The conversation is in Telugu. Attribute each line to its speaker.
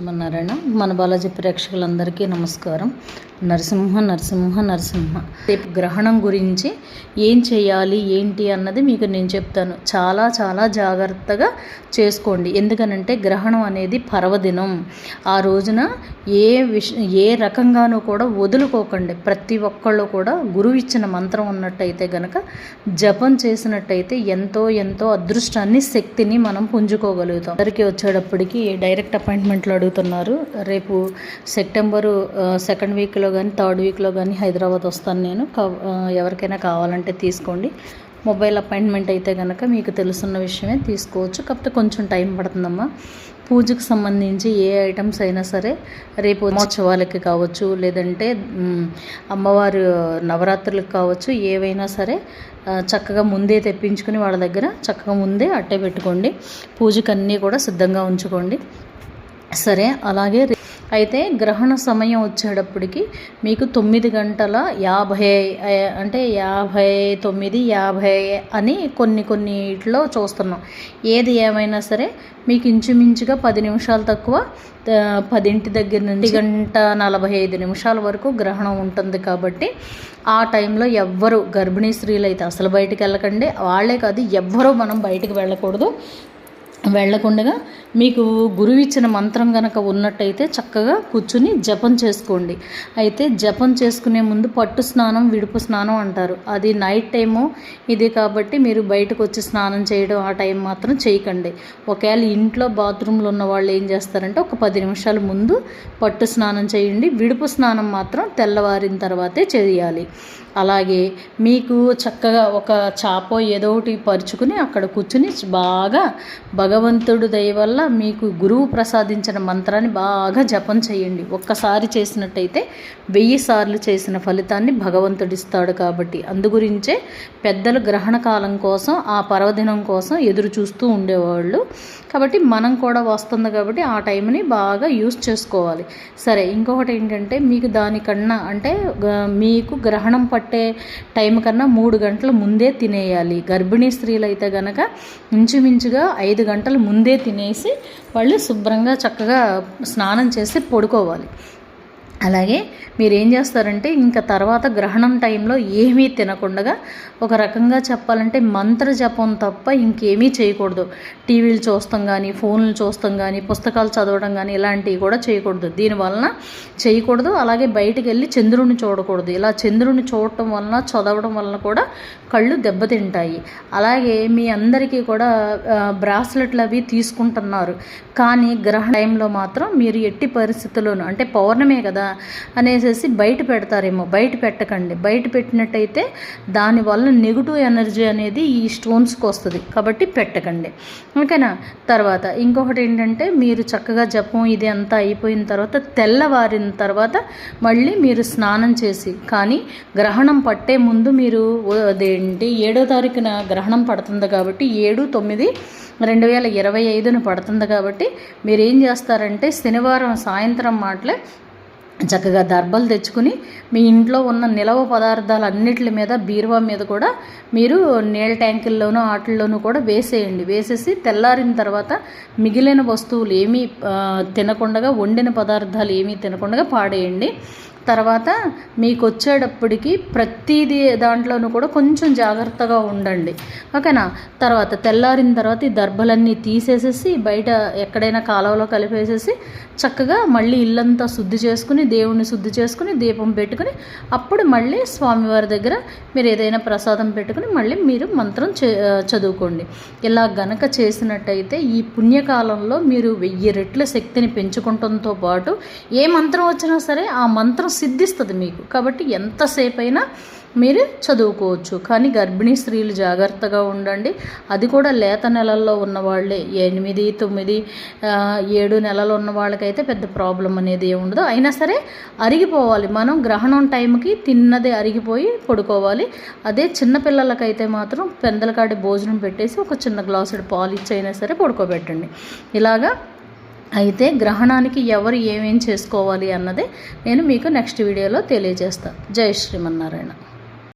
Speaker 1: నారాయణ. మన బాలాజీ ప్రేక్షకులందరికీ నమస్కారం. నరసింహ నరసింహ నరసింహ. రేపు గ్రహణం గురించి ఏం చేయాలి ఏంటి అన్నది మీకు నేను చెప్తాను. చాలా చాలా జాగ్రత్తగా చేసుకోండి. ఎందుకనంటే గ్రహణం అనేది పర్వదినం. ఆ రోజున ఏ విష ఏ రకంగానూ కూడా వదులుకోకండి. ప్రతి ఒక్కళ్ళు కూడా గురువు ఇచ్చిన మంత్రం ఉన్నట్టయితే గనక జపం చేసినట్టయితే ఎంతో ఎంతో అదృష్టాన్ని శక్తిని మనం పుంజుకోగలుగుతాం. అందరికీ వచ్చేటప్పటికి డైరెక్ట్ అపాయింట్మెంట్లో అడుగుతున్నారు. రేపు సెప్టెంబరు సెకండ్ వీక్లో కానీ థర్డ్ వీక్లో కానీ హైదరాబాద్ వస్తాను నేను. ఎవరికైనా కావాలంటే తీసుకోండి. మొబైల్ అపాయింట్మెంట్ అయితే కనుక మీకు తెలుసున్న విషయమే తీసుకోవచ్చు. కాకపోతే కొంచెం టైం పడుతుందమ్మా. పూజకు సంబంధించి ఏ ఐటమ్స్ అయినా సరే రేపు మహోత్సవాలకి కావచ్చు లేదంటే అమ్మవారు నవరాత్రులకు కావచ్చు ఏవైనా సరే చక్కగా ముందే తెప్పించుకుని వాళ్ళ దగ్గర చక్కగా ముందే అట్టే పెట్టుకోండి. పూజకు అన్నీ కూడా సిద్ధంగా ఉంచుకోండి. సరే అలాగే అయితే గ్రహణ సమయం వచ్చేటప్పటికి మీకు తొమ్మిది గంటల యాభై అంటే యాభై తొమ్మిది యాభై అని కొన్ని కొన్నిట్లో చూస్తున్నాం. ఏది ఏమైనా సరే మీకు ఇంచుమించుగా పది నిమిషాలు తక్కువ పదింటి దగ్గర నుంచి గంట నలభై ఐదు నిమిషాల వరకు గ్రహణం ఉంటుంది కాబట్టి ఆ టైంలో ఎవ్వరు గర్భిణీ స్త్రీలు అయితే అసలు బయటికి వెళ్ళకండి. వాళ్ళే కాదు ఎవ్వరూ మనం బయటికి వెళ్ళకూడదు. వెళ్ళకుండా మీకు గురువు ఇచ్చిన మంత్రం గనక ఉన్నట్టయితే చక్కగా కూర్చుని జపం చేసుకోండి. అయితే జపం చేసుకునే ముందు పట్టు స్నానం విడుపు స్నానం అంటారు. అది నైట్ టైము ఇది కాబట్టి మీరు బయటకు వచ్చి స్నానం చేయడం ఆ టైం మాత్రం చేయకండి. ఒకవేళ ఇంట్లో బాత్రూంలో ఉన్న వాళ్ళు ఏం చేస్తారంటే ఒక పది నిమిషాల ముందు పట్టు స్నానం చేయండి. విడుపు స్నానం మాత్రం తెల్లవారిన తర్వాతే చేయాలి. అలాగే మీకు చక్కగా ఒక చాపో ఏదో ఒకటి పరుచుకుని అక్కడ కూర్చుని బాగా భగవంతుడు దయ వల్ల మీకు గురువు ప్రసాదించిన మంత్రాన్ని బాగా జపం చేయండి. ఒక్కసారి చేసినట్టయితే వెయ్యి సార్లు చేసిన ఫలితాన్ని భగవంతుడు ఇస్తాడు కాబట్టి అందుగురించే పెద్దలు గ్రహణ కాలం కోసం ఆ పర్వదినం కోసం ఎదురు చూస్తూ ఉండేవాళ్ళు. కాబట్టి మనం కూడా వస్తుంది కాబట్టి ఆ టైంని బాగా యూస్ చేసుకోవాలి. సరే ఇంకొకటి ఏంటంటే మీకు దానికన్నా అంటే మీకు గ్రహణం పట్టి టైం కన్నా మూడు గంటల ముందే తినేయాలి. గర్భిణీ స్త్రీలు అయితే గనక ఇంచుమించుగా ఐదు గంటల ముందే తినేసి వాళ్ళు శుభ్రంగా చక్కగా స్నానం చేసి పడుకోవాలి. అలాగే మీరు ఏం చేస్తారంటే ఇంకా తర్వాత గ్రహణం టైంలో ఏమీ తినకుండా ఒక రకంగా చెప్పాలంటే మంత్ర జపం తప్ప ఇంకేమీ చేయకూడదు. టీవీలు చూస్తాం కానీ ఫోన్లు చూస్తాం కానీ పుస్తకాలు చదవడం కానీ ఇలాంటివి కూడా చేయకూడదు. దీనివలన చేయకూడదు. అలాగే బయటికి వెళ్ళి చంద్రుడిని చూడకూడదు. ఇలా చంద్రుడిని చూడటం వలన చదవడం వలన కూడా కళ్ళు దెబ్బతింటాయి. అలాగే మీ అందరికీ కూడా బ్రాస్లెట్లు అవి తీసుకుంటున్నారు. కానీ గ్రహణ టైంలో మాత్రం మీరు ఎట్టి పరిస్థితుల్లోనూ అంటే పౌర్ణమే కదా అనేసి బయట పెడతారేమో బయట పెట్టకండి. బయట పెట్టినట్టయితే దానివల్ల నెగిటివ్ ఎనర్జీ అనేది ఈ స్టోన్స్కి వస్తుంది. కాబట్టి పెట్టకండి. ఓకేనా? తర్వాత ఇంకొకటి ఏంటంటే మీరు చక్కగా జపం ఇది అంతా అయిపోయిన తర్వాత తెల్లవారిన తర్వాత మళ్ళీ మీరు స్నానం చేసి కానీ గ్రహణం పట్టే ముందు మీరు అదేంటి ఏడో తారీఖున గ్రహణం పడుతుంది కాబట్టి ఏడు తొమ్మిది రెండు వేల ఇరవై ఐదున పడుతుంది కాబట్టి మీరు ఏం చేస్తారంటే శనివారం సాయంత్రం మాటలే చక్కగా దర్బలు తెచ్చుకుని మీ ఇంట్లో ఉన్న నిలవ పదార్థాలన్నిటి మీద బీరువా మీద కూడా మీరు నీళ్ళ ట్యాంకుల్లోనూ ఆటల్లోనూ కూడా వేసేయండి. వేసేసి తెల్లారిన తర్వాత మిగిలిన వస్తువులు ఏమీ తినకుండా వండిన పదార్థాలు ఏమీ తినకుండా పాడేయండి. తర్వాత మీకు వచ్చేటప్పటికి ప్రతిదీ దాంట్లోనూ కూడా కొంచెం జాగ్రత్తగా ఉండండి. ఓకేనా? తర్వాత తెల్లారిన తర్వాత ఈ దర్భలన్నీ తీసేసేసి బయట ఎక్కడైనా కాలువలో కలిపేసేసి చక్కగా మళ్ళీ ఇల్లంతా శుద్ధి చేసుకుని దేవుణ్ణి శుద్ధి చేసుకుని దీపం పెట్టుకుని అప్పుడు మళ్ళీ స్వామివారి దగ్గర మీరు ఏదైనా ప్రసాదం పెట్టుకుని మళ్ళీ మీరు మంత్రం చే చదువుకోండి. ఇలా గనక చేసినట్టయితే ఈ పుణ్యకాలంలో మీరు వెయ్యి రెట్ల శక్తిని పెంచుకుంటంతో పాటు ఏ మంత్రం వచ్చినా సరే ఆ మంత్రం సిద్ధిస్తుంది మీకు. కాబట్టి ఎంతసేపు అయినా మీరు చదువుకోవచ్చు. కానీ గర్భిణీ స్త్రీలు జాగ్రత్తగా ఉండండి. అది కూడా లేత నెలల్లో ఉన్న వాళ్ళే ఎనిమిది తొమ్మిది ఏడు నెలలు ఉన్న వాళ్ళకైతే పెద్ద ప్రాబ్లం అనేది ఏమి ఉండదు. అయినా సరే అరిగిపోవాలి. మనం గ్రహణం టైంకి తిన్నది అరిగిపోయి పడుకోవాలి. అదే చిన్నపిల్లలకైతే మాత్రం పెందలకాడి భోజనం పెట్టేసి ఒక చిన్న గ్లాసుడు పాలు ఇచ్చైనా సరే పడుకోబెట్టండి. ఇలాగా అయితే గ్రహణానికి ఎవరు ఏమేం చేసుకోవాలి అన్నదే నేను మీకు నెక్స్ట్ వీడియోలో తెలియజేస్తాను జై శ్రీమన్నారాయణ.